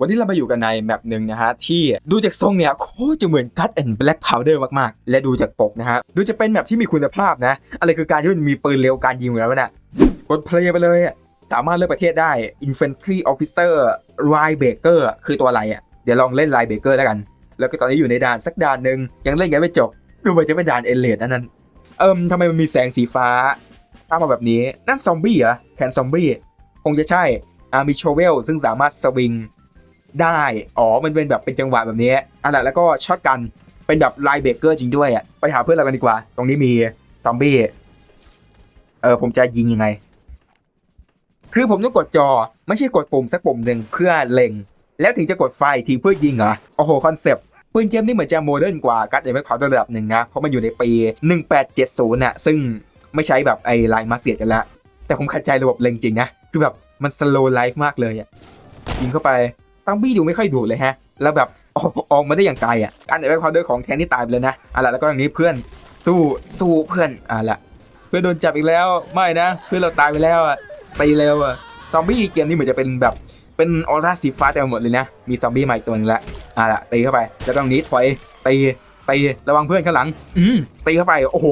วันนี้เรามาอยู่กันในแมปหนึ่งนะฮะที่ดูจากทรงเนี่ยโคตรจะเหมือน Cut and Black Powder มากๆ และดูจากปกนะฮะดูจะเป็นแมปที่มีคุณภาพนะ อะไรคือการที่มันมีปืนเร็วการยิงอยู่แล้วนะกดเพลย์ไปเลยอะสามารถเลือกประเทศได้ Infantry Officer r y b a k e r คือตัวอะไรอะเดี๋ยวลองเล่น r y b a k e r แล้วกัน แล้วก็ตอนนี้อยู่ในด่านสักด่านหนึ่งยังเล่นกันไม่จบดูเหมือนจะเป็นด่านเอเลดนั่นนั่นเอิมทำไมมันมีแสงสีฟ้าข้ามมาแบบนี้นั่นซอมบี้เหรอแคนซอมบี้คงจะใช่อามีโชเวลซึ่งสามารถสวิง ได้ อ๋อ มันเป็นแบบเป็นจังหวะแบบนี้อันนั้นแล้วก็ช็อตกันเป็นแบบไลน์เบรกเกอร์จริงด้วยอะ ไปหาเพื่อนเรากันดีกว่า ตรงนี้มีซอมบี้ เออ ผมจะยิงยังไง คือผมต้องกดจอ ไม่ใช่กดปุ่มสักปุ่มหนึ่งเพื่อเล็ง แล้วถึงจะกดไฟทีเพื่อยิงเหรอ โอ้โห คอนเซปต์ปืนเกมนี้เหมือนจะโมเดิร์นกว่าการ์ดเอ็มเอ็กพาวเดอร์ระดับหนึ่งนะ เพราะมันอยู่ในปี 1870น่ะ ซึ่งไม่ใช้แบบไอ้ลายมาเสียดกันละ แต่ผมขัดใจระบบเล็งจริงนะ คือแบบมันสโลว์ไลฟ์มากเลยอะ ยิงเข้าไป ซัมบี้ดูไม่ค่อยดุเลยฮะ แล้วแบบออกออกมาได้อย่างไกลอะการเอ็มเอ็กพาวเดอร์ของแทนนี่ตายไปเลยนะอะละแล้วก็อย่างนี้เพื่อนสู้สู้เพื่อนอะละเพื่อนโดนจับอีกแล้วไม่นะ เพื่อนเราตายไปแล้วอะไปเร็วอะซอมบี้เกมนี้เหมือนจะเป็นแบบเป็นออร่าสีฟ้าเต็มหมดเลยนะ มีซอมบี้ใหม่ตัวนึงละอะละตีเข้าไป แล้วก็ตรงนี้ถอยตีตีระวังเพื่อนข้างหลัง อืมตีเข้าไป โอ้โห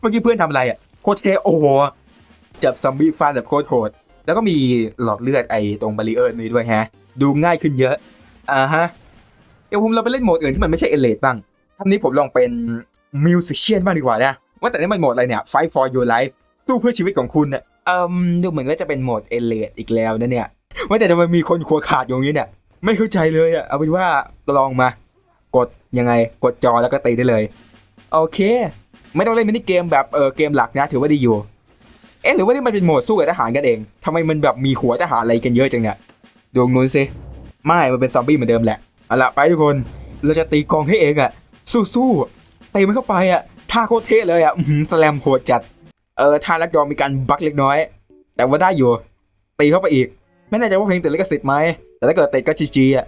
เมื่อกี้เพื่อนทำอะไรอะ โคเทโอ้โห จับซอมบี้ฟาดแบบโคตรโหด แล้วก็มีหลอดเลือดไอ้ตรงบาริเออร์นี้ด้วยฮะ ดูง่ายขึ้นเยอะอ่าฮะเดี๋ยวผมเราไปเล่นโหมดอื่นที่มันไม่ใช่เอเลดบ้างท่านี้ผมลองเป็นมิวสิชเชียนบ้างดีกว่านะว่าแต่นี่มันโหมดอะไรเนี่ย Fight for your life สู้เพื่อชีวิตของคุณเนี่ยเอิมดูเหมือนว่าจะเป็นโหมดเอเลดอีกแล้วนะเนี่ยว่าแต่ทำไมมีคนขัวขาดอยู่ตรงนี้เนี่ย ไม่เข้าใจเลยอะเอาเป็นว่าลองมา กดยังไงกดจอแล้วก็ตีได้เลย โอเค ไม่ต้องเล่นมินิเกมแบบเออเกมหลักนะ ถือว่าดีอยู่เอ๊ะหรือว่านี่มันเป็นโหมดสู้กับทหารกันเองทำไมมันแบบมีหัวทหารอะไรกันเยอะจังเนี่ย ดูตรงนู้นสิไม่มันเป็นซอมบี้เหมือนเดิมแหละเอาละไปทุกคนเราจะตีกองให้เองอะสู้ๆตีมันเข้าไปอะท่าโคตรเท่เลยอะสแลมโหดจัดเออท่าลักยอมมีการบักเล็กน้อย แต่ว่าได้อยู่ ตีเข้าไปอีก ไม่แน่ใจว่าเพลงติดลิขสิทธิ์ไหมแต่ถ้าเกิดติดก็จีจีอะ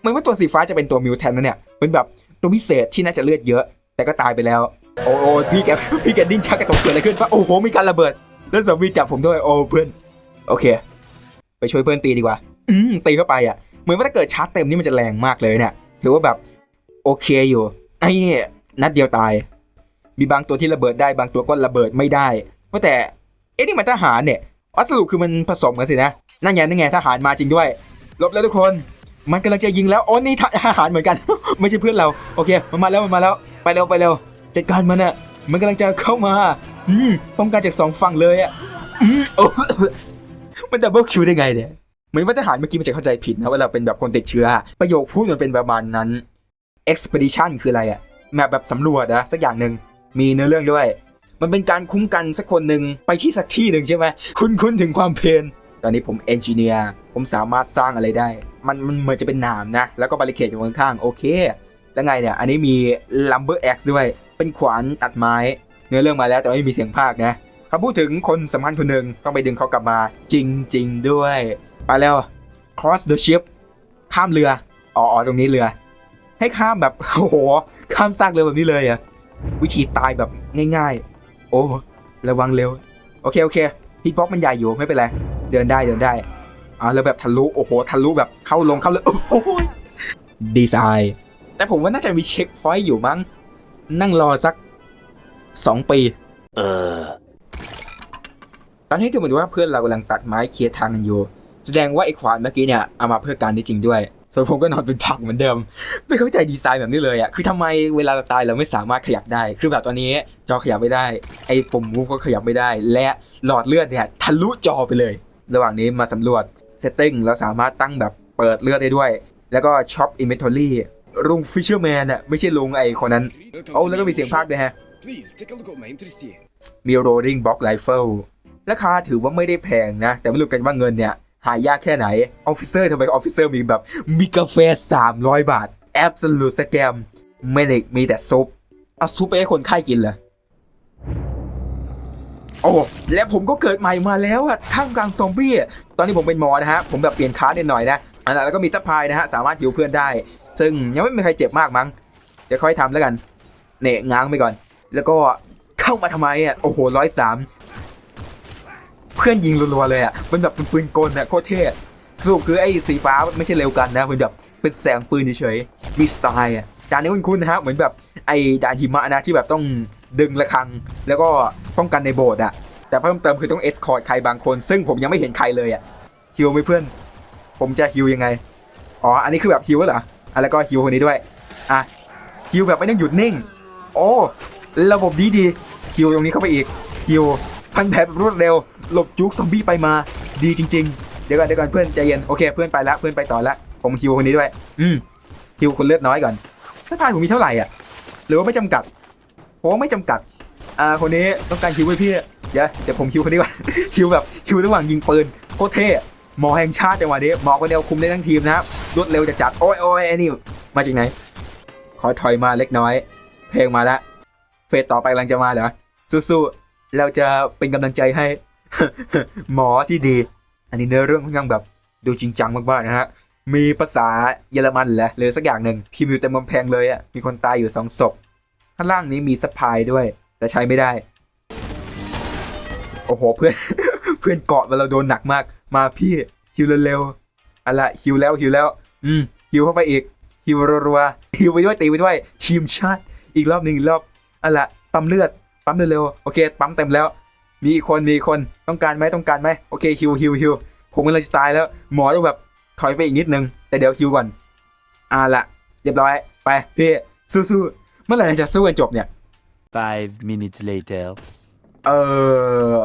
เหมือนว่าตัวสีฟ้าจะเป็นตัวมิวแทนนะเนี่ยเป็นแบบตัวพิเศษที่น่าจะเลือดเยอะ แต่ก็ตายไปแล้ว โอ้โอ้พี่แกพี่แกดิ้นชักกระตุกเกิดอะไรขึ้นปะโอ้โหมีการระเบิด แล้วสามีจับผมด้วยโอ้เพื่อนโอเค ไปช่วยเพื่อนตีดีกว่า อืมตีเข้าไปอะเหมือนว่าถ้าเกิดชาร์จเต็มนี่มันจะแรงมากเลยเนี่ย ถือว่าแบบโอเคอยู่ไอ้นี่นัดเดียวตาย มีบางตัวที่ระเบิดได้บางตัวก็ระเบิดไม่ได้ว่าแต่เอ๊ะนี่มันทหารเนี่ยอ๋อสรุปคือมันผสมกันสินะนั่นไงนั่นไงทหารมาจริงด้วยลบแล้วทุกคน มันกำลังจะยิงแล้วโอ้นี่ทหารเหมือนกัน ไม่ใช่เพื่อนเราโอเค มันมาแล้วมันมาแล้วไปเร็วไปเร็วจัดการมันอะมันกำลังจะเข้ามา อืมป้องกันจากสองฝั่งเลยอะอืมโอ้มันดับเบิลคิวได้ไงเนี่ย เหมือนว่าทหารเมื่อกี้มันจะเข้าใจผิดนะว่าเราเป็นแบบคนติดเชื้อ ประโยคพูดมันเป็นประมาณนั้น expedition คืออะไรอะแมปแบบสำรวจนะสักอย่างหนึ่งมีเนื้อเรื่องด้วย มันเป็นการคุ้มกันสักคนหนึ่งไปที่สักที่หนึ่งใช่ไหมคุณคุณถึงความเพนตอนนี้ผมเอนจิเนียร์ผมสามารถสร้างอะไรได้ มันมันเหมือนจะเป็นหนามนะ แล้วก็บาริเคดอยู่ข้างๆโอเค แล้วไงเนี่ย อันนี้มี lumber axe ด้วย เป็นขวานตัดไม้ เนื้อเรื่องมาแล้วแต่ไม่มีเสียงภาคนะเขาพูดถึงคนสำคัญคนหนึ่งต้องไปดึงเขากลับมาจริง ๆ ด้วย ไปแล้ว cross the ship ข้ามเรืออ๋ออ๋อตรงนี้เรือ ให้ข้ามแบบโอ้โห ข้ามซากเรือแบบนี้เลยอะวิธีตายแบบง่ายๆ โอ้ระวังเร็ว โอเค โอเคฮิตบ็อกมันใหญ่อยู่ไม่เป็นไร เดินได้เดินได้อ่าแล้วแบบทะลุโอ้โหทะลุแบบเข้าลงเข้าเลยโอ้โหดีไซน์แต่ผมว่าน่าจะมีเช็คพอยต์อยู่มั้ง นั่งรอสักสองปี เออ ตอนนี้ดูเหมือนว่าเพื่อนเรากำลังตัดไม้เคลียร์ทางกันอยู่ แสดงว่าไอ้ขวานเมื่อกี้เนี่ยเอามาเพื่อการนี้จริงด้วยส่วนผมก็นอนเป็นผักเหมือนเดิม ไม่เข้าใจดีไซน์แบบนี้เลยอะคือทำไมเวลาเราตายเราไม่สามารถขยับได้ คือแบบตอนนี้จอขยับไม่ได้ ไอ้ปุ่มมูฟก็ขยับไม่ได้ และหลอดเลือดเนี่ยทะลุจอไปเลย ระหว่างนี้มาสำรวจเซตติ้งเราสามารถตั้งแบบเปิดเลือดได้ด้วย แล้วก็ช็อปอินเวนทอรี่ลุงฟิชเชอร์แมนอะไม่ใช่ลุงไอ้คนนั้นโอ้แล้วก็มีเสียงพากย์ด้วยฮะ Please take a look at my interest here. มี rolling block rifle ราคาถือว่าไม่ได้แพงนะ แต่ไม่รู้กันว่าเงินเนี่ย หายากแค่ไหนออฟฟิเซอร์ทำไมออฟฟิเซอร์มีแบบมีกาแฟ 300 บาท absolute scam ไม่ได้มีแต่ซุปเอาซุปไปให้คนไข้กินเหรอโอ้และผมก็เกิดใหม่มาแล้วอะท่ามกลางซอมบี้ตอนนี้ผมเป็นหมอนะฮะ ผมแบบเปลี่ยนคลาสนิดหน่อยนะอันนั้นแล้วก็มีซัพพลายนะฮะ สามารถฮิวเพื่อนได้ ซึ่งยังไม่มีใครเจ็บมากมั้งเดี๋ยวค่อยทำแล้วกัน เนะง้างไปก่อน แล้วก็เข้ามาทำไมอะ โอ้โหร้อยสาม เพื่อนยิงรัวๆเลยอะมันแบบเป็นปืนกลอะโคตรเท่สรุปคือไอ้สีฟ้าไม่ใช่เร็วกันนะเหมือนแบบเป็นแสงปืนเฉยๆมีสไตล์อะด่านนี้คุณคุณนะฮะเหมือนแบบไอ้ด่านหิมะนะที่แบบต้องดึงระฆัง แล้วก็ป้องกันในโบสถ์อะแต่เพิ่มเติมคือต้องเอสคอร์ดใครบางคน ซึ่งผมยังไม่เห็นใครเลยอะฮิวไหมเพื่อน ผมจะฮิวยังไงอ๋ออันนี้คือแบบฮิวเหรออะแล้วก็ฮิวคนนี้ด้วยอะฮิวแบบไม่ต้องหยุดนิ่ง โอ้ระบบดีดีฮิวตรงนี้เข้าไปอีกฮิวพันแผลแบบรวดเร็ว หลบจุกซอมบี้ไปมา ดีจริง ๆ เดี๋ยวก่อนเดี๋ยวก่อนเพื่อนใจเย็นโอเคเพื่อนไปละเพื่อนไปต่อละผมฮิวคนนี้ด้วย อืมฮิวคนเลือดน้อยก่อนสะพายผมมีเท่าไหร่อะ หรือว่าไม่จำกัดผมว่าไม่จำกัด อ่าคนนี้ต้องการฮิวไว้พี่เดี๋ยวเดี๋ยวผมฮิวคนนี้ก่อนฮิวแบบฮิวระหว่างยิงปืนโคตรเท่หมอแห่งชาติจังหวะนี้หมอคนเดียวคุมได้ทั้งทีมนะครับรวดเร็วจะจัดโอ้ยโอ้ยไอ้นี่มาจากไหน ขอถอยมาเล็กน้อย เพลงมาละเฟสต่อไปกำลังจะมาเหรอสู้ๆเราจะเป็นกำลังใจให้ หมอที่ดี อันนี้เนื้อเรื่องค่อนข้างแบบดูจริงจังมากๆนะฮะ มีภาษาเยอรมันแหละหรือสักอย่างหนึ่งพิมพ์อยู่เต็มกำแพงเลยอะ มีคนตายอยู่สองศพ ข้างล่างนี้มีสปายด้วย แต่ใช้ไม่ได้ โอ้โหเพื่อน เพื่อนเกาะเราโดนหนักมาก มาพี่ฮิวเร็วๆอะละฮิวแล้วฮิวแล้ว อืมฮิวเข้าไปอีกฮิวรัวๆฮิวไปด้วยตีไปด้วยทีมชาติ อีกรอบหนึ่งอีกรอบอะละปั๊มเลือดปั๊มเร็วๆโอเค ปั๊มเต็มแล้ว มีอีกคนมีอีกคนต้องการไหมต้องการไหมโอเคฮิวฮิวฮิวผมกำลังจะตายแล้ว หมอต้องแบบถอยไปอีกนิดนึง แต่เดี๋ยวฮิวก่อนอ่าละเรียบร้อยไปพี่สู้ๆเมื่อไหร่จะสู้กันจบเนี่ย Five minutes later. เออ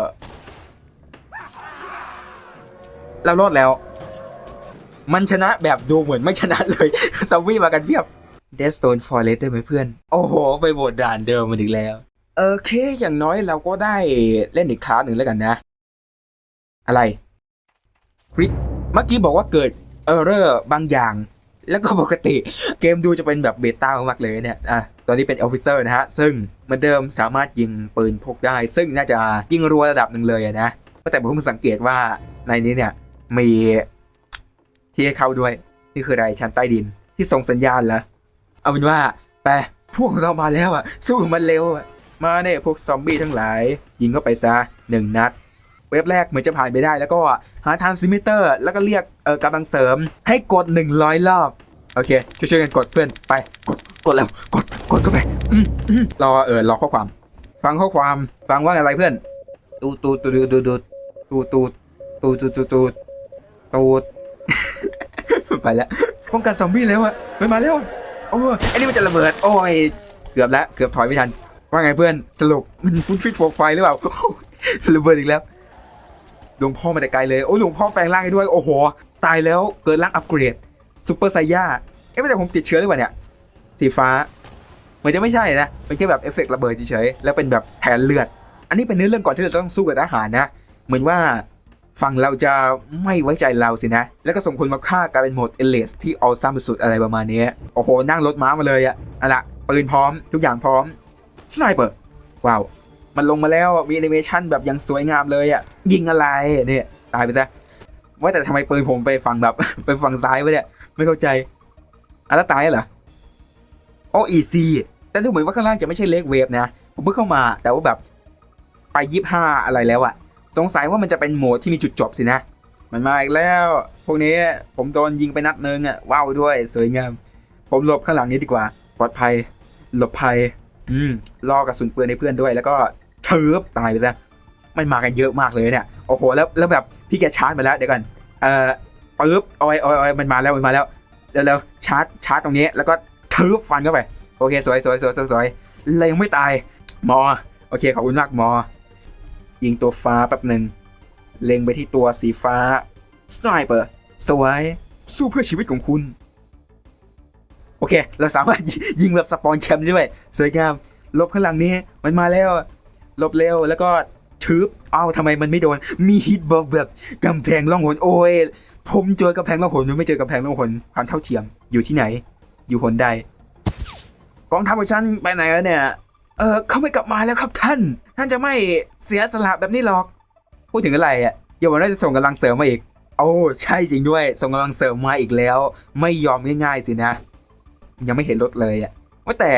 เรารอดแล้ว มันชนะแบบดูเหมือนไม่ชนะเลยซอมบี้มากันเพียบ Deathstone Forest ได้ไหมเพื่อน โอ้โห ไปโหวตด่านเดิมมันอีกแล้ว โอเค อย่างน้อยเราก็ได้เล่นอีกครั้งหนึ่งแล้วกันนะ อะไรวิเมื่อกี้บอกว่าเกิดเออร์เรอร์บางอย่าง แล้วก็ปกติเกมดูจะเป็นแบบเบต้ามากเลยเนี่ย อะ ตอนนี้เป็นออฟฟิเซอร์นะฮะ ซึ่งเหมือนเดิมสามารถยิงปืนพกได้ ซึ่งน่าจะยิงรัวระดับหนึ่งเลยนะ แต่ผมเพิ่งสังเกตว่าในนี้เนี่ยมีที่ให้เข้าด้วย นี่คืออะไรชั้นใต้ดินที่ส่งสัญญาณเหรอ เอาเป็นว่าไปพวกเรามาแล้วอะ สู้มันเร็วอะ มาเนี่ยพวกซอมบี้ทั้งหลาย ยิงเข้าไปซะหนึ่งนัด เว็บแรกเหมือนจะผ่านไปได้แล้วก็หาทานซิมิเตอร์ แล้วก็เรียกเออกำลังเสริมให้กด 100 รอบ โอเค ช่วยๆกันกดเพื่อนไปกดกดแล้วกดกดเข้าไปรอเออรอข้อความ ฟังข้อความฟังว่าอะไรเพื่อน ตูตูตูดูดูดูตูตูตูตูตูตูตูไปแล้วป้องกันซอมบี้แล้วอะไปมาเร็วโอ้ไอ้นี่มันจะระเบิด โอ้ย เกือบแล้ว เกือบถอยไม่ทัน ว่าไงเพื่อนสรุปมันฟุตฟิตโฟไฟหรือเปล่าระเบิดอีกแล้วหลวงพ่อมาแต่ไกลเลยโอ้หลวงพ่อแปลงร่างให้ด้วยโอ้โหตายแล้วเกิดร่างอัปเกรดซูเปอร์ไซย่าเอ๊ะไม่แต่ผมติดเชื้อหรือเปล่าเนี่ยสีฟ้าเหมือนจะไม่ใช่นะเป็นแค่แบบเอฟเฟกต์ระเบิดเฉยๆแล้วเป็นแบบแทนเลือด อันนี้เป็นเนื้อเรื่องก่อนที่เราต้องสู้กับทหารนะ เหมือนว่าฝั่งเราจะไม่ไว้ใจเราสินะ แล้วก็ส่งคนมาฆ่ากลายเป็นโหมดเอเลสที่ออซัมสุดๆอะไรประมาณนี้ โอ้โห นั่งรถม้ามาเลยอะอะละปืนพร้อม ทุกอย่างพร้อม สไนเปอร์ว้าว มันลงมาแล้วมีแอนิเมชันแบบยังสวยงามเลยอะยิงอะไรเนี่ยตายไปซะว่าแต่ทำไมปืนผมไปฝั่งแบบไปฝั่งซ้ายวะเนี่ย ไม่เข้าใจอะแล้วตายเหรอโออีซีแต่ดูเหมือนว่าข้างล่างจะไม่ใช่เลกเวฟนะ ผมเพิ่งเข้ามาแต่ว่าแบบไปยี่ห้าอะไรแล้วอะสงสัยว่ามันจะเป็นโหมดที่มีจุดจบสินะ มันมาอีกแล้ว พวกนี้ผมโดนยิงไปนัดนึงอะว้าวด้วยสวยงาม ผมหลบข้างหลังนี้ดีกว่า ปลอดภัย หลบภัย อืมรอกระสุนปืนให้เพื่อนด้วย แล้วก็เชิบตายไปซะมันมากันเยอะมากเลยเนี่ยโอ้โหแล้วแล้วแบบพี่แกชาร์จมาแล้วเดี๋ยวก่อนเอ่อปึ๊บโอ้ยอ้ยอ้ยมันมาแล้วมันมาแล้วเร็วๆชาร์จชาร์จตรงนี้ แล้วก็เทิบฟันเข้าไปโอเคสวยสวยสวยสวยสวยเลยยังไม่ตายมอโอเคขอบคุณมากมอ ยิงตัวฟ้าแป๊บหนึ่งเล็งไปที่ตัวสีฟ้าสไนเปอร์สวยสู้เพื่อชีวิตของคุณ อเค เราสามารถยิยิงแบบสปอนแคมป์ได้วย สวยงาม ลบข้างหลังนี้ มันมาแล้ว ลบเร็ว แล้วก็ชืบอ้าวทำไมมันไม่โดน มีฮิตบอกแบบกำแพงล่องหน โอ้ย ผมเจอกำแพงล่องหนมันไม่เจอกำแพงล่องหน ความเท่าเทียม อยู่ที่ไหน อยู่หนใด กองทัพของฉันไปไหนแล้วเนี่ย เออเขาไม่กลับมาแล้วครับท่าน ท่านจะไม่เสียสละแบบนี้หรอก พูดถึงอะไรอะเดี๋ยววันนี้จะส่งกำลังเสริมมาอีก โอ้ ใช่จริงด้วย ส่งกำลังเสริมมาอีกแล้ว ไม่ยอมง่ายๆสินะ ยังไม่เห็นรถเลยอะว่าแต่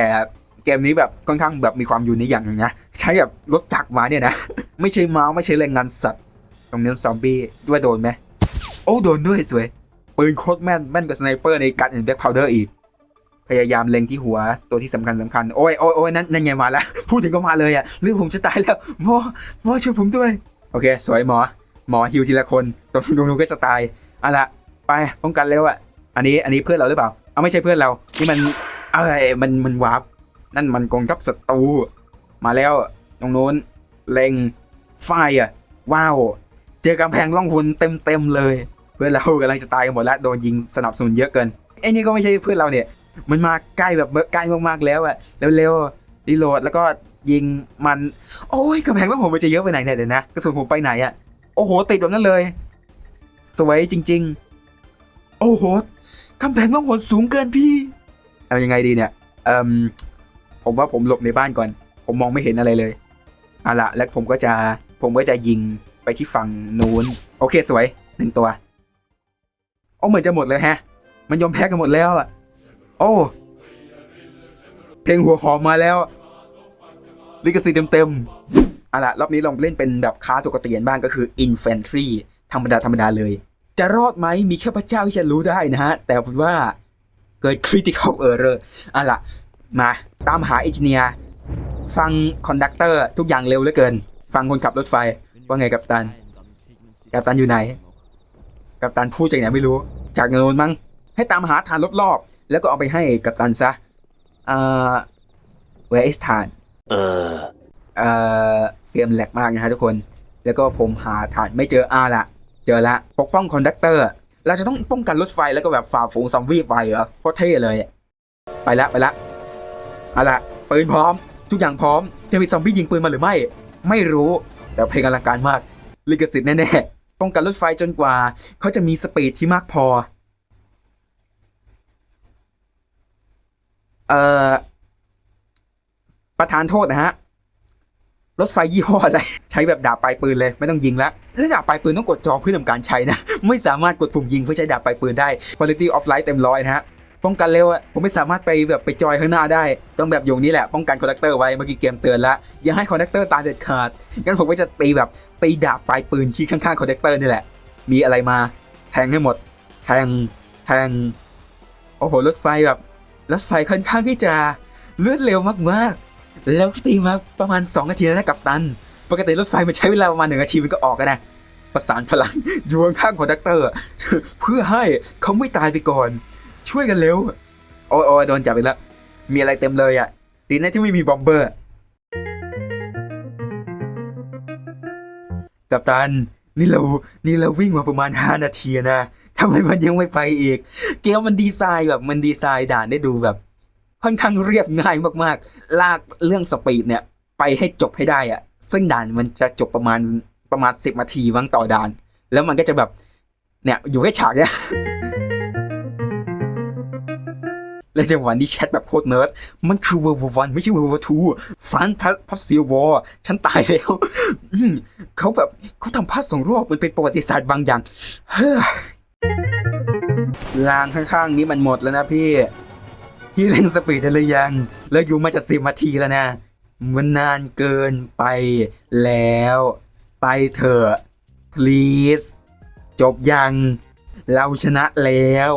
เกมนี้แบบค่อนข้างแบบมีความยูนิคอย่างนึงนะใช้แบบรถจักรมาเนี่ยนะ ไม่ใช่เม้าไม่ใช่แรงงานสัตว์ตรงนี้ซอมบี้คิดว่าโดนไหมโอ้โดนด้วยสวยปืนโคตรแม่นแม่นกว่าสไนเปอร์ในการเอ็นแบ็คพาวเดอร์อีก พยายามเล็งที่หัวตัวที่สำคัญสำคัญโอ้ยโอ้ยโอ้ยนั่นนั่นไงมาแล้ว พูดถึงก็มาเลยอะหรือผมจะตายแล้วหมอหมอช่วยผมด้วย โอเค สวยหมอ หมอฮิวทีละคนตรงตรงนู้นก็จะตายเอาละไปป้องกันเร็วอะอันนี้อันนี้เพื่อนเราหรือเปล่า เอาไม่ใช่เพื่อนเรานี่มันอะไรมันมันวาร์ปนั่นมันกองทัพศัตรูมาแล้วตรงนู้นเล็งไฟอะว้าว เจอกำแพงล่องหุนเต็มเต็มเลย เพื่อนเรากำลังจะตายกันหมดแล้วโดนยิงสนับสนุนเยอะเกินไอ้นี่ก็ไม่ใช่เพื่อนเราเนี่ย มันมาใกล้แบบใกล้มากๆแล้วอะเร็วๆรีโหลดแล้วก็ยิงมัน โอ้ยกำแพงล่องหุนมันจะเยอะไปไหนเนี่ยเดี๋ยวนะกระสุนผมไปไหนอะโอ้โหติดแบบนั้นเลย สวยจริง ๆ โอ้โห กำแพงล่องหนสูงเกินพี่ เอายังไงดีเนี่ยเอ่มผมว่าผมหลบในบ้านก่อน ผมมองไม่เห็นอะไรเลยเอาละแล้วผมก็จะผมก็จะยิงไปที่ฝั่งนู้น โอเคสวยหนึ่งตัวโอ้เหมือนจะหมดเลยแฮะ มันยอมแพ้กันหมดแล้วอะโอ้เพลงหัวหอมมาแล้วลิขสิทธิ์เต็มๆเอาละรอบนี้ลองเล่นเป็นแบบค้าตัวกระเตียนบ้างก็คือ infantry ธรรมดาธรรมดาเลย จะรอดไหมมีแค่พระเจ้าที่จะรู้ได้นะฮะ แต่ผมว่าเกิด critical error เอาล่ะ มาตามหาเอนจิเนียร์ฟังคอนดักเตอร์ทุกอย่างเร็วเหลือเกิน ฟังคนขับรถไฟ ว่าไงกัปตัน กัปตันอยู่ไหน กัปตันพูดจากไหนไม่รู้ จากโน้นมั้งให้ตามหาฐานรอบๆแล้วก็เอาไปให้กัปตันซะอ่า where is ฐาน Uh. เอ่อเตรียมแหลกมากนะฮะทุกคน แล้วก็ผมหาฐานไม่เจออาละ เจอละปกป้องคอนดักเตอร์ เราจะต้องป้องกันรถไฟแล้วก็แบบฝ่าฝูงซอมบี้ไปเหรอโคตรเท่เลย ไปละไปละเอาละปืนพร้อม ทุกอย่างพร้อมจะมีซอมบี้ยิงปืนมาหรือไม่ ไม่รู้แต่เพลงอลังการมาก ลิขสิทธิ์แน่ๆป้องกันรถไฟจนกว่า เขาจะมีสปีดที่มากพอ เอ่อประธานโทษนะฮะ รถไฟยี่ห้ออะไร ใช้แบบดาบปลายปืนเลยไม่ต้องยิงละแล้วดาบปลายปืนต้องกดจอเพื่อทำการใช้นะ ไม่สามารถกดปุ่มยิงเพื่อใช้ดาบปลายปืนได้ quality of light เต็มร้อยนะฮะป้องกันเร็วอะผมไม่สามารถไปแบบไปจอยข้างหน้าได้ ต้องแบบอยู่นี่แหละป้องกันคอนดักเตอร์ไว้เมื่อกี้เกมเตือนละอย่าให้คอนดักเตอร์ตายเด็ดขาดงั้นผมก็จะตีแบบตีดาบปลายปืนที่ข้างๆคอนดักเตอร์นี่แหละ มีอะไรมาแทงให้หมดแทงแทงโอ้โหรถไฟแบบรถไฟค่อนข้างที่จะเลื่อดเร็วมากๆ แล้วตีมาประมาณ 2 นาทีแล้วนะกับตัน ปกติรถไฟมันใช้เวลาประมาณหนึ่งนาทีมันก็ออกกันนะประสานพลังอยู่ข้างๆคอนดักเตอร์ เพื่อให้เขาไม่ตายไปก่อน ช่วยกันเร็วโอ้ยโอ้ยโดนจับไปแล้วมีอะไรเต็มเลยอะดีนะที่ไม่มีบอมเบอร์กัปตันนี่เรา นี่เราวิ่งมาประมาณ 5 นาทีนะทำไมมันยังไม่ไปอีก เกมมันดีไซน์แบบมันดีไซน์ด่านได้ดูแบบ ค่อนข้างเรียบง่ายมากๆ ลากเรื่องสปีดเนี่ยไปให้จบให้ได้อะซึ่งด่านมันจะจบประมาณประมาณ10นาทีมั้งต่อด่าน แล้วมันก็จะแบบเนี่ยอยู่แค่ฉากเนี่ยแล้วจังหวะนี้แชทแบบโคตรเนิร์ด มันคือ World War One ไม่ใช่ World War Two ฟันพัพัสซียวอร์ฉันตายแล้วเขาแบบเขาทำพาสสองรอบมันเป็นประวัติศาสตร์บางอย่าง เฮ้ยรางข้างๆนี้มันหมดแล้วนะพี่ พี่เร่งสปีดได้หรือยัง แล้วอยู่มาจะสิบนาทีแล้วนะ มันนานเกินไปแล้ว ไปเถอะ please จบยัง เราชนะแล้ว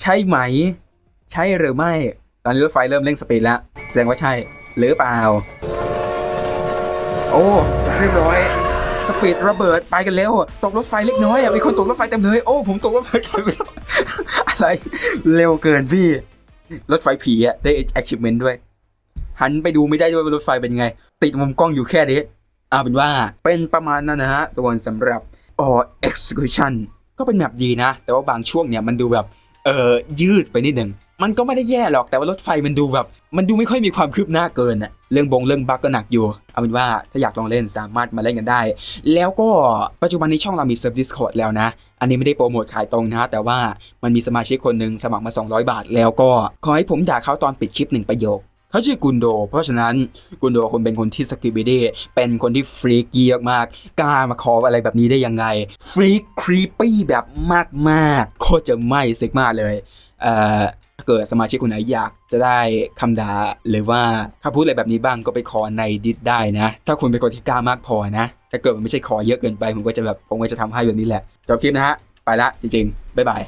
ใช่ไหม ใช่หรือไม่ ตอนนี้รถไฟเริ่มเร่งสปีดแล้ว แสดงว่าใช่ หรือเปล่า โอ้ เรียบร้อย สปีดระเบิดไปกันแล้ว ตกรถไฟเล็กน้อยอะมีคนตกรถไฟเต็มเลย โอ้ ผมตกรถไฟตายไปแล้วอะไร เร็วเกินพี่ รถไฟผีอะได้ achievement ด้วย หันไปดูไม่ได้ด้วยว่ารถไฟเป็นไง ติดมุมกล้องอยู่แค่นี้เอาเป็นว่าเป็นประมาณนั้นนะฮะตัวสำหรับอ๋อ execution ก็เป็นแบบดีนะ แต่ว่าบางช่วงเนี่ยมันดูแบบ เออยืดไปนิดหนึ่ง มันก็ไม่ได้แย่หรอกแต่ว่ารถไฟมันดูแบบ มันดูไม่ค่อยมีความคืบหน้าเกินอะเรื่องบงเรื่องบั๊กก็หนักอยู่ เอาเป็นว่าถ้าอยากลองเล่นสามารถมาเล่นกันได้ แล้วก็ปัจจุบันนี้ช่องเรามีเซิร์ฟ Discord แล้วนะ อันนี้ไม่ได้โปรโมทขายตรงนะ แต่ว่ามันมีสมาชิกคนหนึ่งสมัครมา 200 บาท แล้วก็ขอให้ผมด่าเขาตอนปิดคลิปหนึ่งประโยคเขาชื่อกุนโด เพราะฉะนั้นกุนโดคนเป็นคนที่สกิบิดีเป็นคนที่ฟรีกเกียมากๆกล้ามาคออะไรแบบนี้ได้ยังไง ฟรีกครีปปี้แบบมากๆ โคตรจะไม่ซิกมาเลย เอ่อ ถ้าเกิดสมาชิกคนไหนอยากจะได้คำด่าหรือว่าถ้าพูดอะไรแบบนี้บ้างก็ไปขอในดิสได้นะ ถ้าคุณเป็นคนที่กล้ามากพอนะ ถ้าเกิดมันไม่ใช่ขอเยอะเกินไปผมก็จะแบบผมก็จะทำให้แบบนี้แหละจบคลิปนะฮะไปละจริงๆบ๊ายบาย